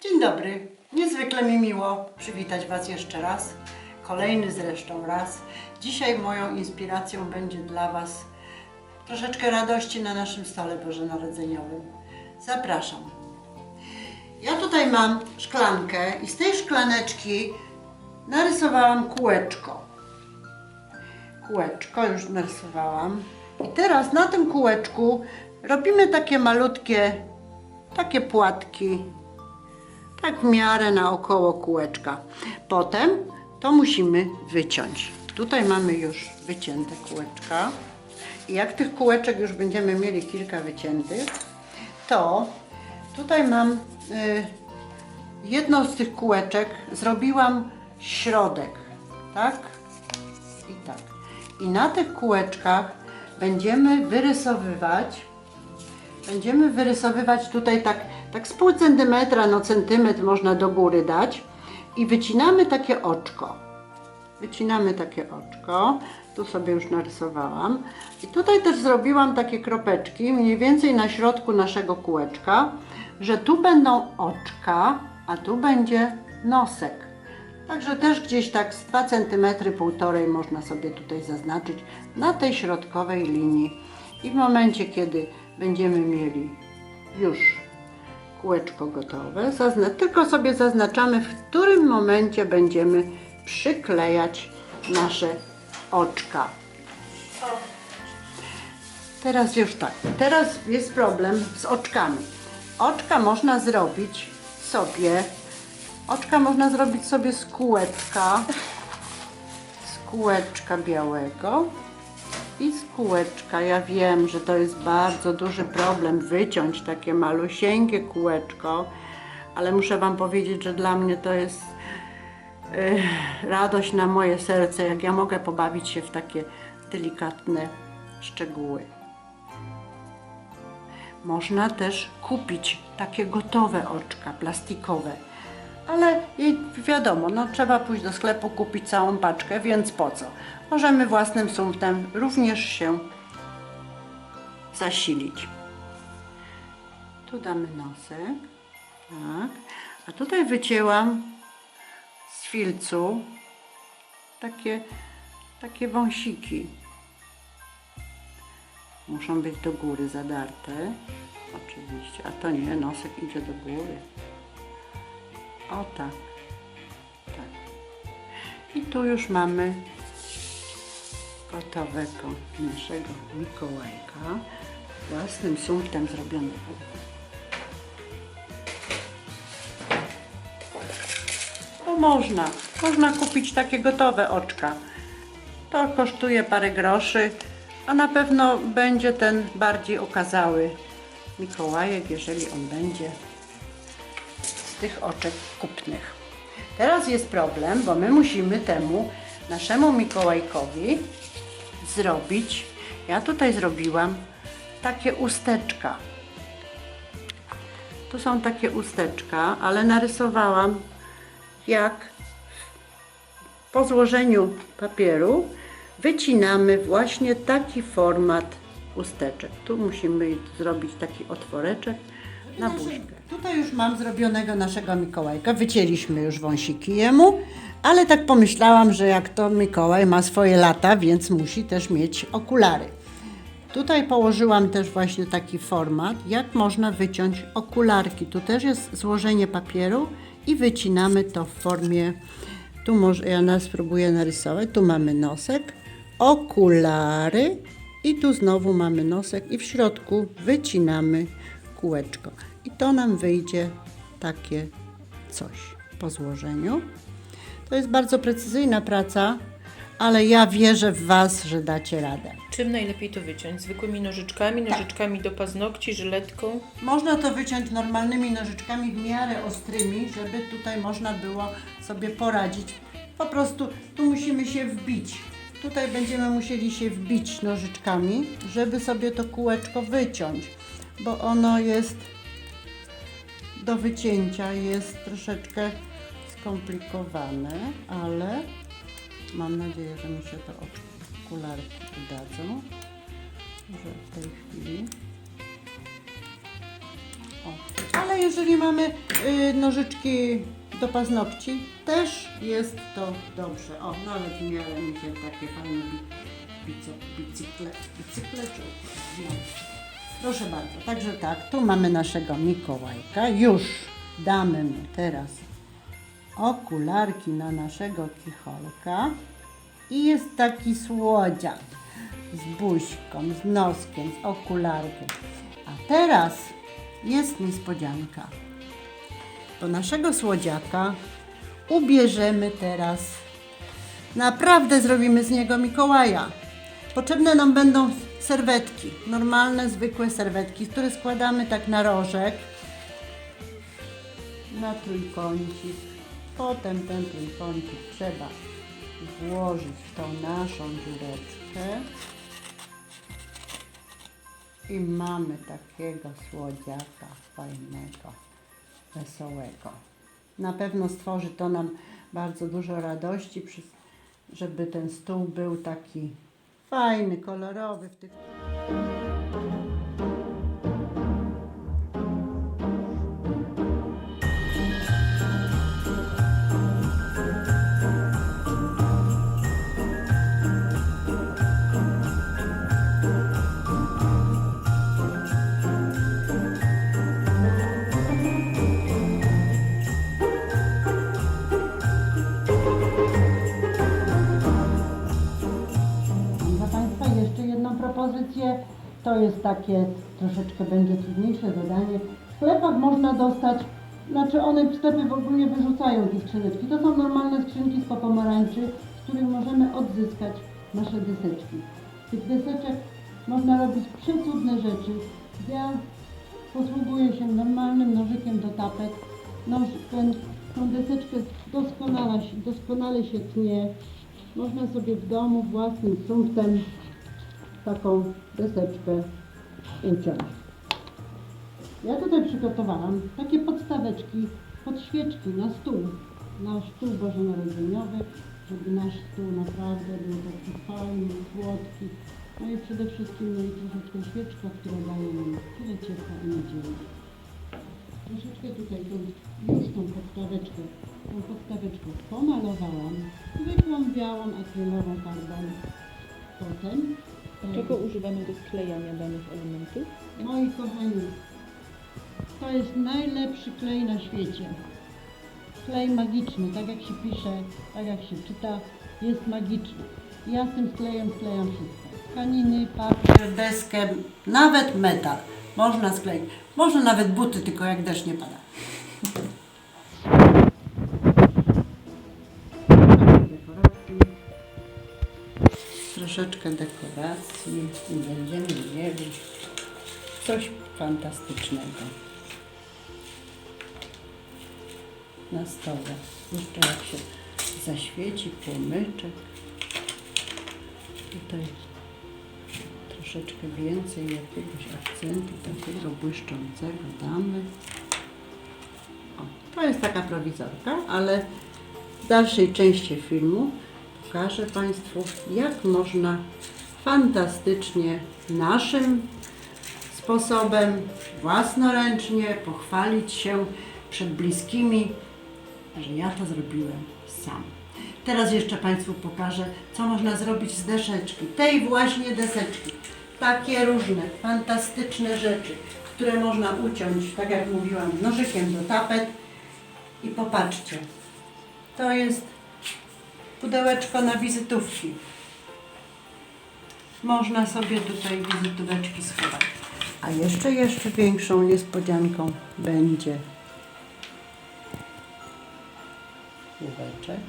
Dzień dobry. Niezwykle mi miło przywitać Was jeszcze raz. Kolejny zresztą raz. Dzisiaj moją inspiracją będzie dla Was troszeczkę radości na naszym stole bożonarodzeniowym. Zapraszam. Ja tutaj mam szklankę i z tej szklaneczki narysowałam kółeczko. Kółeczko już narysowałam. I teraz na tym kółeczku robimy takie malutkie, takie płatki tak w miarę naokoło kółeczka. Potem to musimy wyciąć. Tutaj mamy już wycięte kółeczka. I jak tych kółeczek już będziemy mieli kilka wyciętych, to tutaj mam y, jedną z tych kółeczek zrobiłam środek, tak? I tak. I na tych kółeczkach będziemy wyrysowywać Będziemy wyrysowywać tutaj tak, tak z pół centymetra, no centymetr można do góry dać i wycinamy takie oczko. Wycinamy takie oczko. Tu sobie już narysowałam. I tutaj też zrobiłam takie kropeczki, mniej więcej na środku naszego kółeczka, że tu będą oczka, a tu będzie nosek. Także też gdzieś tak z 2 cm, półtorej można sobie tutaj zaznaczyć na tej środkowej linii. I w momencie, kiedy będziemy mieli już kółeczko gotowe, zazna- tylko sobie zaznaczamy, w którym momencie będziemy przyklejać nasze oczka. Teraz już tak. Teraz jest problem z oczkami. Oczka można zrobić sobie. Oczka można zrobić sobie z kółeczka. Z kółeczka białego i z kółeczka. Ja wiem, że to jest bardzo duży problem wyciąć takie malusieńkie kółeczko, ale muszę Wam powiedzieć, że dla mnie to jest eh, radość na moje serce, jak ja mogę pobawić się w takie delikatne szczegóły. Można też kupić takie gotowe oczka plastikowe. Ale i wiadomo, no trzeba pójść do sklepu, kupić całą paczkę, więc po co? Możemy własnym sumptem również się zasilić. Tu damy nosek, tak. A tutaj wycięłam z filcu takie, takie wąsiki. Muszą być do góry zadarte, oczywiście, a to nie, nosek idzie do góry. O tak. Tak. I tu już mamy gotowego naszego Mikołajka własnym sumptem zrobionego. To można. Można kupić takie gotowe oczka. To kosztuje parę groszy, a na pewno będzie ten bardziej okazały Mikołajek, jeżeli on będzie tych oczek kupnych. Teraz jest problem, bo my musimy temu naszemu Mikołajkowi zrobić. Ja tutaj zrobiłam takie usteczka. Tu są takie usteczka, ale narysowałam jak po złożeniu papieru wycinamy właśnie taki format usteczek. Tu musimy zrobić taki otworeczek na buźkę. Tutaj już mam zrobionego naszego Mikołajka. Wycięliśmy już wąsiki jemu, ale tak pomyślałam, że jak to Mikołaj ma swoje lata, więc musi też mieć okulary. Tutaj położyłam też właśnie taki format, jak można wyciąć okularki. Tu też jest złożenie papieru i wycinamy to w formie, tu może ja spróbuję narysować, tu mamy nosek, okulary i tu znowu mamy nosek i w środku wycinamy kółeczko. I to nam wyjdzie takie coś po złożeniu. To jest bardzo precyzyjna praca, ale ja wierzę w Was, że dacie radę. Czym najlepiej to wyciąć? Zwykłymi nożyczkami, nożyczkami do paznokci, żyletką? Można to wyciąć normalnymi nożyczkami w miarę ostrymi, żeby tutaj można było sobie poradzić. Po prostu tu musimy się wbić. Tutaj będziemy musieli się wbić nożyczkami, żeby sobie to kółeczko wyciąć, bo ono jest do wycięcia, jest troszeczkę skomplikowane, ale mam nadzieję, że mi się to okularki udadzą, że w tej chwili o, Ale jeżeli mamy y, nożyczki do paznokci, też jest to dobrze. O, nawet w miarę mi się takie fajne bicykle, bicykle czy no. Proszę bardzo, także tak, tu mamy naszego Mikołajka. Już damy mu teraz okularki na naszego kicholka. I jest taki słodziak z buźką, z noskiem, z okularkiem. A teraz jest niespodzianka. Bo naszego słodziaka ubierzemy teraz. Naprawdę zrobimy z niego Mikołaja. Potrzebne nam będą serwetki, normalne, zwykłe serwetki, które składamy tak na rożek, na trójkącik. Potem ten trójkącik trzeba włożyć w tą naszą dziureczkę. I mamy takiego słodziaka fajnego, wesołego. Na pewno stworzy to nam bardzo dużo radości, żeby ten stół był taki fajny, kolorowy. W tych... To jest takie troszeczkę będzie trudniejsze zadanie. W sklepach można dostać, znaczy one sklepy w ogóle wyrzucają te skrzyneczki. To są normalne skrzynki z pomarańczy, z których możemy odzyskać nasze deseczki. Tych deseczek można robić przecudne rzeczy. Ja posługuję się normalnym nożykiem do tapet. Noż, ten, tą deseczkę doskonale, doskonale się tnie. Można sobie w domu własnym sumptem taką deseczkę uciąć. Ja tutaj przygotowałam takie podstaweczki pod świeczki na stół, na stół bożonarodzeniowy, żeby nasz stół naprawdę był taki fajny, słodki. No i przede wszystkim no i troszeczkę świeczka, która daje nam tyle ciepła i nadziei. Troszeczkę tutaj tą, już tą podstaweczkę, tą podstaweczkę pomalowałam zwykłą białą akrylową farbą. Potem, Czego używamy do sklejania danych elementów? moi kochani, to jest najlepszy klej na świecie. Klej magiczny, tak jak się pisze, tak jak się czyta, jest magiczny. Ja z tym klejem sklejam wszystko. Tkaniny, papier, deskę, nawet metal. Można skleić. Można nawet buty, tylko jak deszcz nie pada. Dekoracji. Troszeczkę dekoracji i będziemy mieli coś fantastycznego na stole. Jeszcze jak się zaświeci płomyczek. Tutaj troszeczkę więcej jakiegoś akcentu takiego błyszczącego damy. O, to jest taka prowizorka, ale w dalszej części filmu pokażę Państwu, jak można fantastycznie naszym sposobem, własnoręcznie pochwalić się przed bliskimi, że ja to zrobiłem sam. Teraz jeszcze Państwu pokażę, co można zrobić z deseczki, tej właśnie deseczki. Takie różne, fantastyczne rzeczy, które można uciąć, tak jak mówiłam, nożykiem do tapet. I popatrzcie, to jest pudełeczko na wizytówki. Można sobie tutaj wizytóweczki schować. A jeszcze, jeszcze większą niespodzianką będzie kubeczek.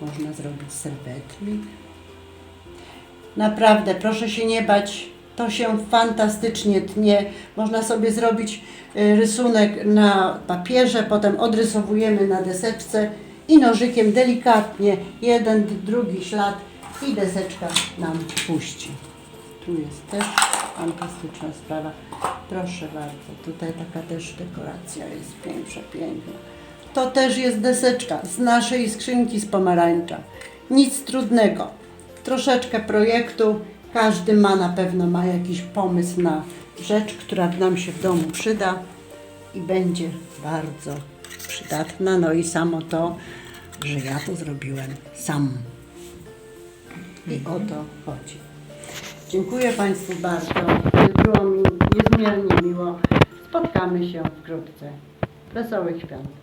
Można zrobić serwetlik. Naprawdę, proszę się nie bać. To się fantastycznie tnie. Można sobie zrobić y, rysunek na papierze, potem odrysowujemy na deseczce i nożykiem delikatnie jeden, drugi ślad i deseczka nam puści. Tu jest też fantastyczna sprawa. Proszę bardzo, tutaj taka też dekoracja jest piękna, piękna. To też jest deseczka z naszej skrzynki z pomarańcza. Nic trudnego. Troszeczkę projektu. Każdy ma na pewno ma jakiś pomysł na rzecz, która nam się w domu przyda. i będzie bardzo przydatna. No i samo to, że ja to zrobiłem sam. I o to chodzi. Dziękuję Państwu bardzo. Było mi niezmiernie miło. Spotkamy się wkrótce. Wesołych świąt.